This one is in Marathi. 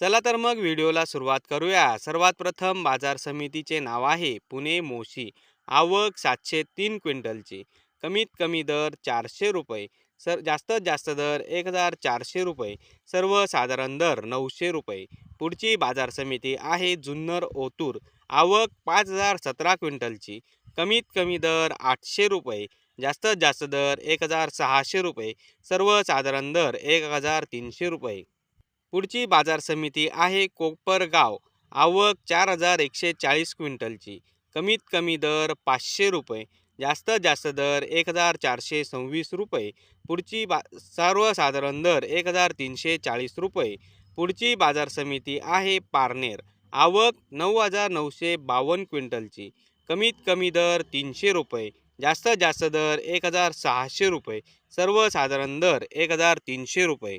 चला तर मग व्हिडिओला सुरुवात करूया. सर्वात प्रथम बाजार समितीचे नाव आहे पुणे मोशी. आवक सातशे तीन क्विंटलची. कमीत कमी दर चारशे रुपये. सर जास्तीत जास्त दर एक हजार चारशे रुपये. सर्वसाधारण दर नऊशे रुपये. पुढची बाजार समिती आहे जुन्नर ओतूर. आवक पाच हजार सतरा क्विंटलची. कमीत कमी दर आठशे रुपये. जास्तीत जास्त दर एक हजार सहाशे रुपये. सर्वसाधारण दर एक हजार तीनशे रुपये. पुढची बाजार समिती आहे कोपरगाव. आवक चार हजार एकशे चाळीस क्विंटलची. कमीत कमी दर पाचशे रुपये. जास्तीत जास्त दर एक हजार चारशे सव्वीस रुपये. पुढची बा सर्वसाधारण दर एक हजार तीनशे चाळीस रुपये. पुढची बाजार समिती आहे पारनेर. आवक नऊ हजार नऊशे बावन्न क्विंटलची. कमीत कमी दर तीनशे रुपये. जास्तीत जास्त दर एक हजार सहाशे रुपये. सर्वसाधारण दर एक हजार तीनशे रुपये.